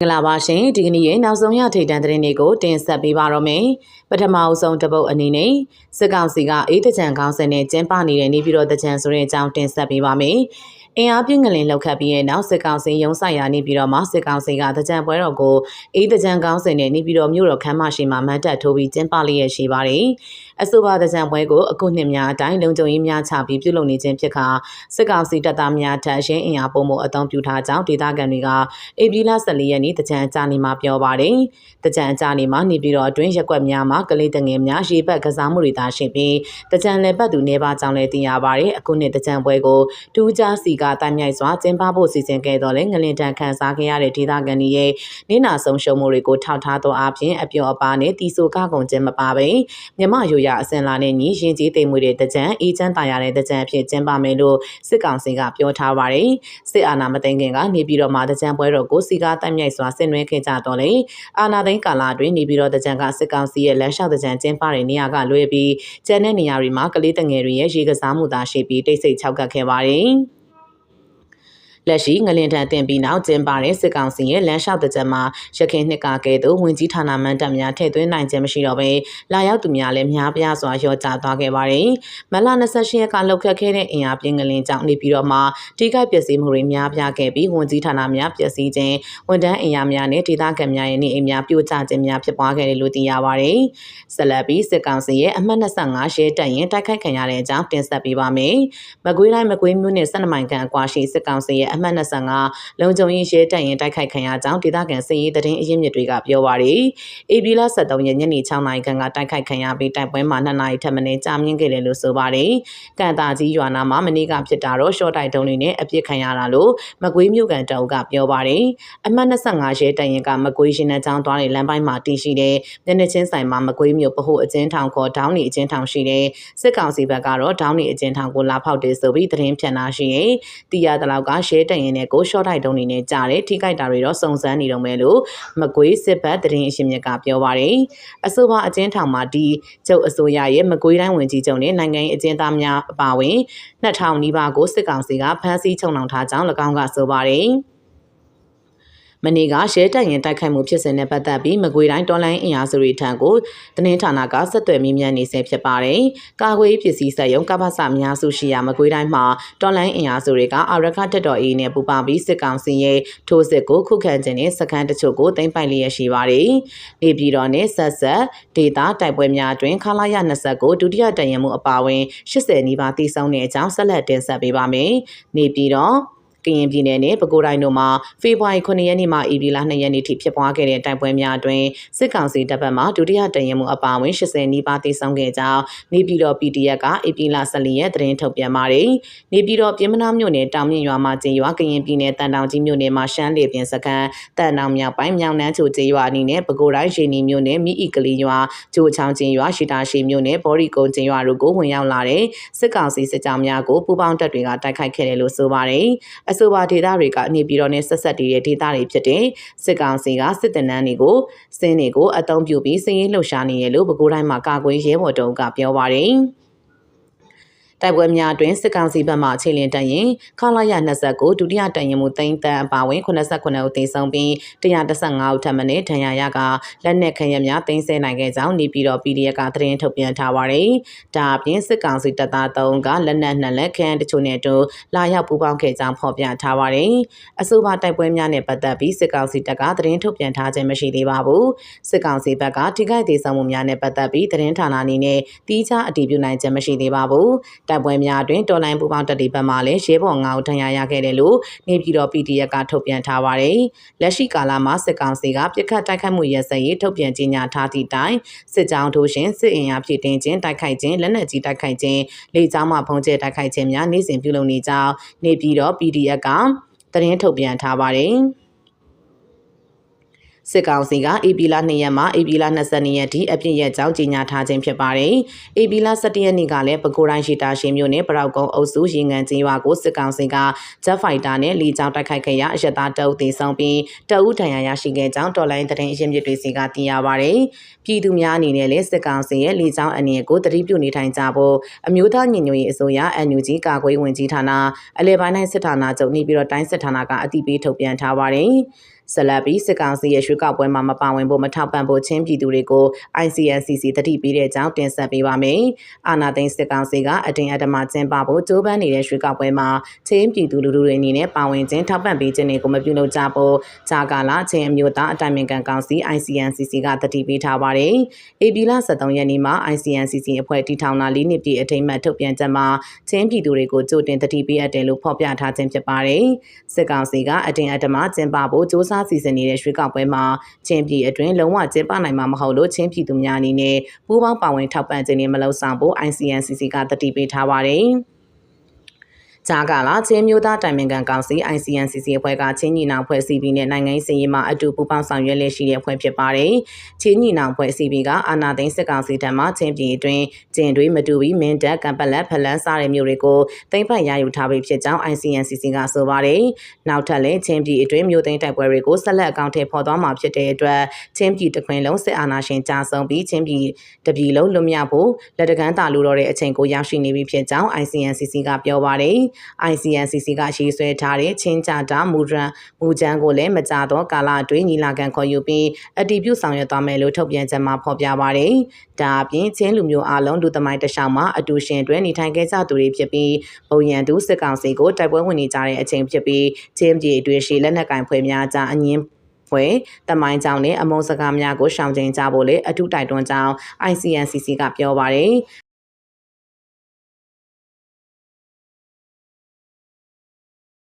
မင်္ဂလာပါရှင်ဒီကနေ့ရဲ့နောက်ဆုံးရထိပ်တန်းသတင်းတွေကိုတင်ဆက်ပေးပါတော့မယ်ပထမအဆုံးတစ်ပုတ်အနေနဲ့စစ်ကောင်စီကအေးတကြံကောင်းစင်နဲ့ကျင်းပနေတဲ့နေပြည်တော်တကြံဆိုတဲ့အကြောင်းတင်ဆက်ပေးပါမယ် အင်အားပြင်းကလေးလောက်ခတ်ပြီးရဲ့နောက်စစ်ကောင်စီရုံးဆိုင်ရာနေပြည်တော်မှာစစ်ကောင်စီကတကြံပွဲတော်ကိုအေးတကြံကောင်းစင်နဲ့နေပြည်တော်မြို့တော်ခမ်းမရှိမှာမတ်တက်ထိုးပြီးကျင်းပလျက်ရှိပါတယ်။အဆိုပါတကြံပွဲကိုအခုနှစ်များအတိုင်းလုံခြုံရေးများချပြီးပြုလုပ်နေခြင်းဖြစ်ခါစစ်ကောင်စီတပ်သားများထပ်ရှင်းအင်အားပုံမှုအုံပြုထားကြောင်းဒေသခံတွေကအေပီလာ14ရက်နေ့တကြံကြာနေမှာပြောပါတယ်။တကြံကြာနေမှာနေပြည်တော်အတွင်းရက်ွက်များမှာကလေးတငယ်များရေပတ်ကစားမှုတွေသာရှိပြီးတကြံလည်းပတ်သူနေပါကြောင်းလည်းသိရပါတယ်။အခုနှစ်တကြံပွဲကိုတူးကြားစီကတိုင်မြိုက်စွာကျင်းပဖို့စီစဉ်ခဲ့တော့လဲငလင်တန်ခန်းစားခဲ့ရတဲ့ဒေသခံတွေရဲ့နေနာဆုံးရှုံးမှုတွေကိုထောက်ထားသောအပြင်အပြောအပါနဲ့တီဆိုကကုန်ခြင်းမပါဘဲမြမရိုရအစင်လာနဲ့ညီရင်ကြီးတိမ်မွေတဲ့တကြံအေးချမ်းတာရတဲ့တကြံအဖြစ်ကျင်းပမယ်လို့စစ်ကောင်စီကပြောထားပါတယ်စစ်အာဏာမသိမ်းခင်ကနေပြည်တော်မှာတကြံပွဲတော်ကိုစီကားတိုင်မြိုက်စွာဆင်နွှဲခဲ့ကြတော့လေအာဏာသိမ်းကာလအတွင်းနေပြည်တော်တကြံကစစ်ကောင်စီရဲ့လမ်းလျှောက်တကြံကျင်းပတဲ့နေရာကလွဲပြီးကျန်တဲ့နေရာတွေမှာကလေးတငယ်တွေရဲ့ရေကစားမှုသာရှိပြီးတိတ်ဆိတ်ခြောက်ကပ်ခဲ့ပါတယ် လက်ရှိငလင်တန်တင်ပြီးနောက်ကျင်းပတဲ့စစ်ကောင်စီရဲ့လမ်းလျှောက်တဲ့ချက်မှာရခိုင်နှစ်ကကဲ့သို့ဝင်ကြီးဌာနမှန်တပ်များထည့်သွင်းနိုင်ခြင်းမရှိတော့ဘဲလာရောက်သူများလည်းများပြားစွာရောကျသွားခဲ့ပါတယ်။မလ28ရက်ကလောက်ခတ်ခဲ့တဲ့အင်အားပြင်းငလင်ကြောင့်နေပြီးတော့မှတိကျပျက်စီးမှုတွေများပြားခဲ့ပြီးဝင်ကြီးဌာနများပျက်စီးခြင်းဝန်ထမ်းအင်အားများနဲ့ဒေသခံများရဲ့နေအိမ်များပြိုကျခြင်းများဖြစ်ပွားခဲ့တယ်လို့သိရပါတယ်။ဆက်လက်ပြီးစစ်ကောင်စီရဲ့အမှတ်25ရှဲတက်ရင်တိုက်ခိုက်ခံရတဲ့အကြောင်းတင်ဆက်ပေးပါမယ်။မကွေးတိုင်းမကွေးမြို့နယ်12မိုင်ခန့်အကွာရှိစစ်ကောင်စီရဲ့အမှတ်25လုံခြုံရေးရဲတပ်ရင်တိုက်ခိုက်ခံရကြောင်းဒေသခံစစ်ရေးတရင်အရင်းမြစ်တွေကပြောပါရယ်။ AB လ73ရက်ညနေ6နာရီခန့်ကတိုက်ခိုက်ခံရပြီးတိုက်ပွဲမှာ2နာရီထပ်မံကြာမြင့်ခဲ့တယ်လို့ဆိုပါရယ်။ကန်တာကြီးရွာနာမှာမနေ့ကဖြစ်တာတော့ရှော့တိုက်တုံးတွေနဲ့အပြစ်ခံရတာလို့မကွေးမြို့ကန်တောက်ကပြောပါရယ်။အမှတ်25ရဲတပ်ရင်ကမကွေးရှင်နှချောင်းသွားတဲ့လမ်းပိုင်းမှာတည်ရှိတဲ့မျက်နှာချင်းဆိုင်မှာမကွေးမြို့ပဟုအကျဉ်းထောင်ခေါ်ဒေါင်းနီအကျဉ်းထောင်ရှိတဲ့စစ်ကောင်စီဘက်ကတော့ဒေါင်းနီအကျဉ်းထောင်ကိုလာဖောက်တယ်ဆိုပြီးသတင်းဖြန့်တာရှိရင်တီးရတလောက်ကရဲတပ်ရင်နဲ့ကိုရှော့တိုက်တုံးနေနဲ့ကြားတယ်ထိခိုက်တာတွေတော့စုံစမ်းနေတော့မယ်လို့မကွေးစစ်ဘက်တရင်အရှင်မြတ်ကပြောပါတယ်အဆိုပါအကျဉ်းထောင်မှာဒီကျုပ်အစိုးရရဲ့မကွေးတိုင်းဝင်ကြီးချုပ်နဲ့နိုင်ငံရေးအကျဉ်းသားများအပါအဝင်2000နီးပါးကိုစစ်ကောင်စီကဖမ်းဆီးချုပ်နှောင်ထားကြောင်း၎င်းကဆိုပါတယ် မနေ့ကရဲတပ်ရင်တိုက်ခိုက်မှုဖြစ်စဉ်နဲ့ပတ်သက်ပြီးမကွေတိုင်းတော်လိုင်းအင်အားစုတွေထံကိုတင်းဌာနကဆက်သွယ်မြင်းမြန်းနေဆဲဖြစ်ပါတယ်။ကာကွယ်ပစ္စည်းဆက်ယုံကပ္ပစအများစုရှိရာမကွေတိုင်းမှာတော်လိုင်းအင်အားစုတွေကအာရခတက်တော်အေးနဲ့ပူပေါင်းပြီးစစ်ကောင်စီရဲ့ထိုးစစ်ကိုခုခံခြင်းနဲ့စခန်းတချို့ကိုတင်ပိုက်လျက်ရှိပါတယ်။နေပြည်တော်နဲ့ဆက်ဆက်ဒေတာတိုက်ပွဲများအတွင်းခလာရ20ကိုဒုတိယတရင်မှုအပါအဝင်80နီးပါးတည်ဆောက်တဲ့အကြောင်းဆက်လက်တင်ဆက်ပေးပါမယ်။နေပြည်တော် ကရင်ပြည်နယ်နဲ့ပဲခူးတိုင်းတို့မှာဖေဖော်ဝါရီ9ရက်နေ့မှဧပြီလ2ရက်နေ့ထိဖြစ်ပွားခဲ့တဲ့တိုက်ပွဲများအတွင်းစစ်ကောင်စီတပ်ဖက်မှဒုတိယတရင်မှုအပါအဝင်80နီးပါးသေဆုံးခဲ့ကြောင်းနေပြည်တော် PDF ကဧပြီလ14ရက်သတင်းထုတ်ပြန်ပါတယ်။နေပြည်တော်ပြည်မနာမြို့နယ်တောင်မြင့်ရွာမှာကျင်းရွာကရင်ပြည်နယ်တန်တောင်ကြီးမြို့နယ်မှာရှမ်းလေပြင်စခန်းတန်တောင်မြောက်ပိုင်းမြောင်နှန်းချိုကျင်းရွာအနီးနဲ့ပဲခူးတိုင်းရှင်နီမြို့နယ်မိဤကလေးရွာကျိုချောင်းကျင်းရွာရှိတာရှိမြို့နယ်ဘော်ရီကုန်းကျင်းရွာတို့ကိုဝင်ရောက်လာတဲ့စစ်ကောင်စီစစ်ကြောင်းများကိုပူးပေါင်းတပ်တွေကတိုက်ခိုက်ခဲ့တယ်လို့ဆိုပါတယ်။အဆိုပါဒေသတွေကနေပြည်တော်နဲ့ဆက်ဆက်တည်တဲ့ဒေသတွေဖြစ်တဲ့စစ်ကောင်စီကစစ်တပ်နန်းတွေကိုစင်းတွေကိုအုံပြုပြီးစည်ရင်လှုပ်ရှားနေရလို့ပဲခူးတိုင်းမှာကာကွယ်ရဲဘော်တုံးကပြောပါတယ်။ တိုက်ပွဲများအတွင်းစစ်ကောင်စီဘက်မှအခြေလင်းတရင်ခလာရ29ဒုတိယတရင်မှုသိန်းတန်အပါဝင်89ဦးသေဆုံးပြီး115ဦးထပ်မံဒဏ်ရာရကလက်နက်ခဲယမ်းများသိမ်းဆည်းနိုင်ခဲ့ကြောင်းနေပြည်တော် PDF ကသတင်းထုတ်ပြန်ထားပါတယ်။ဒါအပြင်စစ်ကောင်စီတပ်သား3ကလက်နက်နှစ်လက်ခန်းတချို့နဲ့တူလာရောက်ပူးပေါင်းခဲ့ကြောင်းဖော်ပြထားပါတယ်။အဆိုပါတိုက်ပွဲများနဲ့ပတ်သက်ပြီးစစ်ကောင်စီတပ်ကသတင်းထုတ်ပြန်ထားခြင်းမရှိသေးပါဘူး။စစ်ကောင်စီဘက်ကထိခိုက်ဒေဆုံးမှုများနဲ့ပတ်သက်ပြီးသတင်းဌာနအနေနဲ့တီးခြားအတည်ပြုနိုင်ခြင်းမရှိသေးပါဘူး။တိုက်ပွဲများအတွင်းတော်လိုင်းပူပေါင်းတပ်တွေဘက်မှလည်းရဲဘော်9ဦးထဏ်ရာရခဲ့တယ်လို့နေပြည်တော် PDF ကထုတ်ပြန်ထားပါတယ်။လက်ရှိကာလမှာစစ်ကောင်စီကပြစ်ခတ်တိုက်ခိုက်မှုရစရေးထုတ်ပြန်ကြေညာထားသည့်တိုင်စစ်ကြောင်းထိုးရှင်စစ်အင်အားဖြည့်တင်းခြင်းတိုက်ခိုက်ခြင်းလက်နက်ကြီးတိုက်ခိုက်ခြင်းလေကြောင်းမှဖုံးကျဲတိုက်ခိုက်ခြင်းများနေ့စဉ်ပြုလုပ်နေကြောင်းနေပြည်တော် PDF ကသတင်းထုတ်ပြန်ထားပါတယ်။ စစ်ကောင်စီက AP လ2ရက်မှ AP လ22ရက်ထိအပြည့်ရဲ့ကြောင်းကြီးညာထားခြင်းဖြစ်ပါတယ်။ AP လ17ရက်နေ့ကလည်းပဲခူးတိုင်းရှိတာရှင်မြို့နယ်ပရောက်ကုန်းအုပ်စုရေငန်ကျင်းရွာကိုစစ်ကောင်စီကဂျက်ဖိုက်တာနဲ့လီကြောင်းတိုက်ခိုက်ခဲ့ရအရတာတအုပ်သေဆုံးပြီးတအုပ်ထံရရရှိခဲ့ကြောင်းတော်လိုင်းသတင်းအရင်းမြစ်တွေစီကသိရပါတယ်။ပြည်သူများအနေနဲ့လည်းစစ်ကောင်စီရဲ့လီကြောင်းအနေကိုတတိပြုနေထိုင်ကြဖို့အမျိုးသားညီညွတ်ရေးအစိုးရ NUG ကာကွယ်ဝင်ကြီးဌာနအလဲပိုင်းတိုင်းစစ်ဌာနချုပ်နေပြီးတော့တိုင်းစစ်ဌာနကအတိပေးထုတ်ပြန်ထားပါတယ်။ဆက်လက်ပြီးစစ်ကောင်စီရဲ့ရွှေကောက်ပွဲမှာမပါဝင်ဖို့မထောက်ပံ့ဖို့ချင်းပြည်သူတွေကို ICNCC တတိပေးတဲ့အကြောင်းတင်ဆက်ပေးပါမယ်။အာနာသိန်းစစ်ကောင်စီကအတင်းအဓမ္မကျင်းပဖို့ကြိုးပမ်းနေတဲ့ရွှေကောက်ပွဲမှာချင်းပြည်သူလူထုတွေအနေနဲ့ပါဝင်ခြင်းထောက်ပံ့ပေးခြင်းတွေကိုမပြုလုပ်ကြဖို့ဂျာကာလာချင်းအမျိုးသားအတိုင်ပင်ခံကောင်စီ ICNCC ကတတိပေးထားပါတယ်။ AP လ73ရက်နေ့မှာ ICNCC အဖွဲ့တည်ထောင်လာ၄နှစ်ပြည့်အထိမ်းအမှတ်ထုတ်ပြန်ချက်မှာချင်းပြည်သူတွေကိုကြိုတင်တတိပေးအပ်တယ်လို့ဖော်ပြထားခြင်းဖြစ်ပါတယ်။စစ်ကောင်စီကအတင်းအဓမ္မကျင်းပဖို့စ조사စီစဉ်နေတဲ့ရွှေကောက်ပွဲမှာချင်းပြည်အတွင်းလုံးဝကျင်းပနိုင်မှာမဟုတ်လို့ချင်းပြည်သူများအနေနဲ့ပူးပေါင်းပါဝင်ထောက်ပံ့ခြင်းတွေမလုပ်ဆောင်ဖို့ ICNCC ကတတိပေးထားပါတယ်။ ဂျာကာလာချင်းမျိုးသားတိုင်ပင်ခံကောင်စီ ICNCC အဖွဲ့ကချင်းညီနောင်ဖွဲ့ CB နဲ့နိုင်ငံရေးစည်ရေးမှာအတူပူးပေါင်းဆောင်ရွက်လက်ရှိတဲ့အဖွဲ့ဖြစ်ပါတယ်။ချင်းညီနောင်ဖွဲ့ CB ကအာနာသိန်းစစ်ကောင်စီတပ်မှချင်းပြည်အတွင်းကျင်တွေမတူပြီးမင်းတပ်ကံပလက်ဖလန်းစားတဲ့မျိုးတွေကိုသိမ်းပိုက်ရယူထားပြီးဖြစ်ကြောင်း ICNCC ကဆိုပါတယ်။နောက်ထပ်လည်းချင်းပြည်အတွင်းမျိုးသိမ်းတိုက်ပွဲတွေကိုဆက်လက်အကောင့်ထဲပေါ်သွားမှာဖြစ်တဲ့အတွက်ချင်းပြည်တခွင်လုံးစစ်အာဏာရှင်ကြာဆုံးပြီးချင်းပြည်တပြည်လုံးလွတ်မြောက်ဖို့လက်တကမ်းတာလူတော့တဲ့အချိန်ကိုရောက်ရှိနေပြီဖြစ်ကြောင်း ICNCC ကပြောပါတယ်။ ICNCC ကရေးဆွဲထားတဲ့ချင်းကြတာမူရန်မူချမ်းကိုလည်းမကြတော့ကာလအတွင်းညီလာခံခေါ်ယူပြီးအတည်ပြုဆောင်ရွက်သွားမယ်လို့ထုတ်ပြန်ချက်မှာဖော်ပြပါတယ်။ဒါအပြင်ချင်းလူမျိုးအလုံးလူသမိုင်းတခြားမှာအတူရှင်တွဲနေထိုင်ခဲ့ကြသူတွေဖြစ်ပြီးပုံရန်သူစစ်ကောင်စီကိုတိုက်ပွဲဝင်နေကြတဲ့အချိန်ဖြစ်ပြီးချင်းပြည်အတွင်းရှိလက်နက်ကင်ဖွဲ့များကြားအငင်းဖွဲ့တမိုင်းကြောင့်နဲ့အမုံစကားများကိုရှောင်ကျဉ်ကြဖို့လေအထူးတိုက်တွန်းကြောင်း ICNCC ကပြောပါတယ်